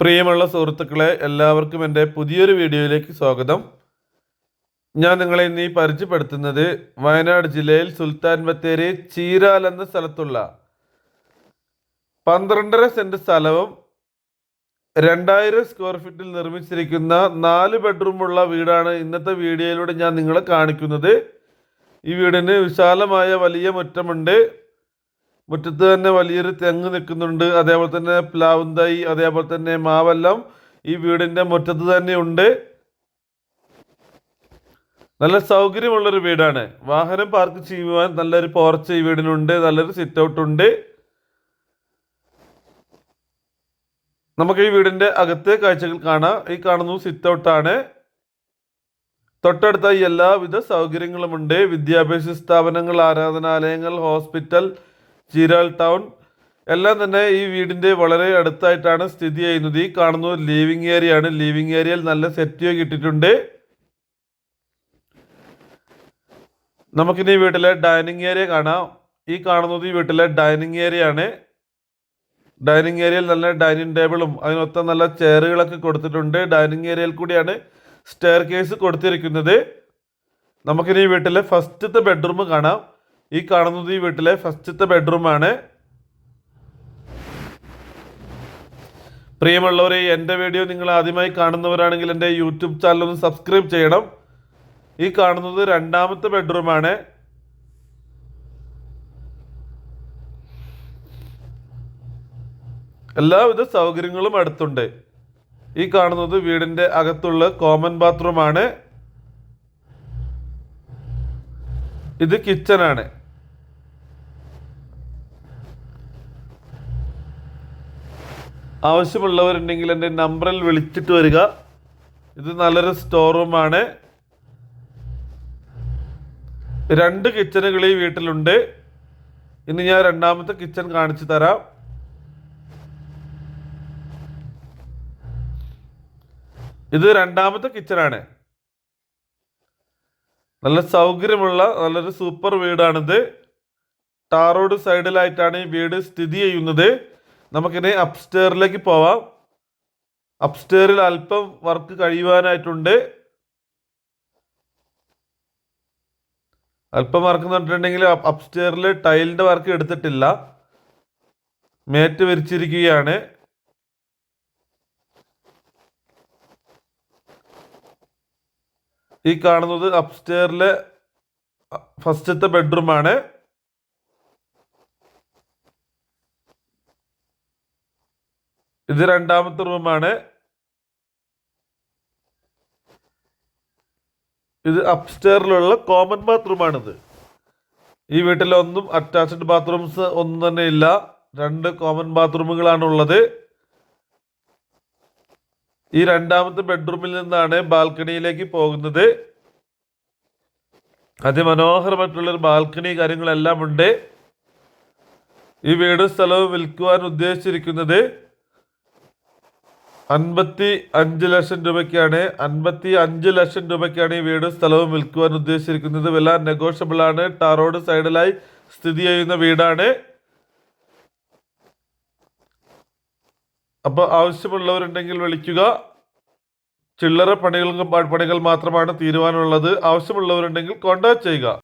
പ്രിയമുള്ള സുഹൃത്തുക്കളെ എല്ലാവർക്കും എന്റെ പുതിയൊരു വീഡിയോയിലേക്ക് സ്വാഗതം. ഞാൻ നിങ്ങളെ ഇന്ന് പരിചയപ്പെടുത്തുന്നത് വയനാട് ജില്ലയിൽ സുൽത്താൻ ബത്തേരി ചീരാൽ എന്ന സ്ഥലത്തുള്ള പന്ത്രണ്ടര സെന്റ് സ്ഥലവും രണ്ടായിരം സ്ക്വയർ ഫീറ്റിൽ നിർമ്മിച്ചിരിക്കുന്ന നാല് ബെഡ്റൂമുള്ള വീടാണ് ഇന്നത്തെ വീഡിയോയിലൂടെ ഞാൻ നിങ്ങളെ കാണിക്കുന്നത്. ഈ വീടിന് വിശാലമായ വലിയ മുറ്റമുണ്ട്. മുറ്റത്ത് തന്നെ വലിയൊരു തെങ്ങ് നിൽക്കുന്നുണ്ട്. അതേപോലെ തന്നെ പ്ലാവും തൈ അതേപോലെ തന്നെ മാവെല്ലാം ഈ വീടിന്റെ മുറ്റത്ത് തന്നെ ഉണ്ട്. നല്ല സൗകര്യമുള്ളൊരു വീടാണ്. വാഹനം പാർക്ക് ചെയ്യുവാൻ നല്ലൊരു പോർച്ച് ഈ വീടിനുണ്ട് നല്ലൊരു സിറ്റ് ഔട്ട് ഉണ്ട്. നമുക്ക് ഈ വീടിന്റെ അകത്തെ കാഴ്ചകൾ കാണാം. ഈ കാണുന്നത് സിറ്റ് ഔട്ടാണ് തൊട്ടടുത്തായി എല്ലാവിധ സൗകര്യങ്ങളുമുണ്ട്. വിദ്യാഭ്യാസ സ്ഥാപനങ്ങൾ ആരാധനാലയങ്ങൾ ഹോസ്പിറ്റൽ ചീരാൽ ടൗൺ. എല്ലാം തന്നെ ഈ വീടിന്റെ വളരെ അടുത്തായിട്ടാണ് സ്ഥിതി ചെയ്യുന്നത്. ഈ കാണുന്നത് ലിവിങ് ഏരിയ ആണ്. ലിവിങ് ഏരിയയിൽ നല്ല സെറ്റിയോ കിട്ടിയിട്ടുണ്ട്. നമുക്കിനി വീട്ടിലെ ഡൈനിങ് ഏരിയ കാണാം. ഈ കാണുന്നത് ഈ വീട്ടിലെ ഡൈനിങ് ഏരിയ ആണ്. ഡൈനിങ് ഏരിയയിൽ നല്ല ഡൈനിങ് ടേബിളും അതിനൊത്ത നല്ല ചെയറുകളൊക്കെ കൊടുത്തിട്ടുണ്ട്. ഡൈനിങ് ഏരിയയിൽ കൂടിയാണ് സ്റ്റെയർ കേസ് കൊടുത്തിരിക്കുന്നത്. നമുക്കിനി വീട്ടിലെ ഫസ്റ്റത്തെ ബെഡ്റൂം കാണാം. ഈ കാണുന്നത് ഈ വീട്ടിലെ ഫസ്റ്റത്തെ ബെഡ്റൂമാണ് പ്രിയമുള്ളവരെ എന്റെ വീഡിയോ നിങ്ങൾ ആദ്യമായി കാണുന്നവരാണെങ്കിൽ എന്റെ യൂട്യൂബ് ചാനൽ ഒന്ന് സബ്സ്ക്രൈബ് ചെയ്യണം. ഈ കാണുന്നത് രണ്ടാമത്തെ ബെഡ്റൂമാണ് എല്ലാവിധ സൗകര്യങ്ങളും അടുത്തുണ്ട്. ഈ കാണുന്നത് വീടിന്റെ അകത്തുള്ള കോമൺ ബാത്റൂമാണ് ഇത് കിച്ചനാണ് ആവശ്യമുള്ളവരുണ്ടെങ്കിൽ എന്റെ നമ്പറിൽ വിളിച്ചിട്ട് വരിക. ഇത് നല്ലൊരു സ്റ്റോർ റൂമാണ് രണ്ട് കിച്ചണുകൾ ഈ വീട്ടിലുണ്ട്. ഇനി ഞാൻ രണ്ടാമത്തെ കിച്ചൺ കാണിച്ചു തരാം. ഇത് രണ്ടാമത്തെ കിച്ചണാണ് നല്ല സൗകര്യമുള്ള നല്ലൊരു സൂപ്പർ വീടാണിത്. ടാറോഡ് സൈഡിലായിട്ടാണ് ഈ വീട് സ്ഥിതി ചെയ്യുന്നത്. നമുക്കിനി അപ്സ്റ്റെയറിലേക്ക് പോവാം. അപ്സ്റ്റെയറിൽ അല്പം വർക്ക് കഴിയുവാനായിട്ടുണ്ട്. അല്പം വർക്ക് എന്ന് പറഞ്ഞിട്ടുണ്ടെങ്കിൽ അപ്സ്റ്റെയറിൽ ടൈലിന്റെ വർക്ക് എടുത്തിട്ടില്ല. മേറ്റ് വിരിച്ചിരിക്കുകയാണ്. ഈ കാണുന്നത് അപ്സ്റ്റെയറിലെ ഫസ്റ്റത്തെ ബെഡ്റൂമാണ് ഇത് രണ്ടാമത്തെ റൂമാണ്. ഇത് അപ്സ്റ്റേറിലുള്ള കോമൺ ബാത്റൂമാണിത് ഈ വീട്ടിലൊന്നും അറ്റാച്ച്ഡ് ബാത്റൂംസ് ഒന്നും തന്നെ ഇല്ല. രണ്ട് കോമൺ ബാത്റൂമുകളാണ് ഉള്ളത് ഈ രണ്ടാമത്തെ ബെഡ്റൂമിൽ നിന്നാണ് ബാൽക്കണിയിലേക്ക് പോകുന്നത്. അതിമനോഹരമായിട്ടുള്ളൊരു ബാൽക്കണി കാര്യങ്ങളെല്ലാം ഉണ്ട്. ഈ വീടും സ്ഥലവും വിൽക്കുവാൻ ഉദ്ദേശിച്ചിരിക്കുന്നത്. അൻപത്തി അഞ്ച് ലക്ഷം രൂപയ്ക്കാണ് അൻപത്തി അഞ്ച് ലക്ഷം രൂപയ്ക്കാണ് ഈ വീടും സ്ഥലവും വിൽക്കുവാൻ ഉദ്ദേശിച്ചിരിക്കുന്നത്. വില നെഗോഷ്യബിൾ ആണ്. ടാറോഡ് സൈഡിലായി സ്ഥിതി ചെയ്യുന്ന വീടാണ്. അപ്പോൾ ആവശ്യമുള്ളവരുണ്ടെങ്കിൽ വിളിക്കുക. ചില്ലറ പണികൾക്കും പണികൾ മാത്രമാണ് തീരുമാനമുള്ളത് ആവശ്യമുള്ളവരുണ്ടെങ്കിൽ കോൺടാക്ട് ചെയ്യുക.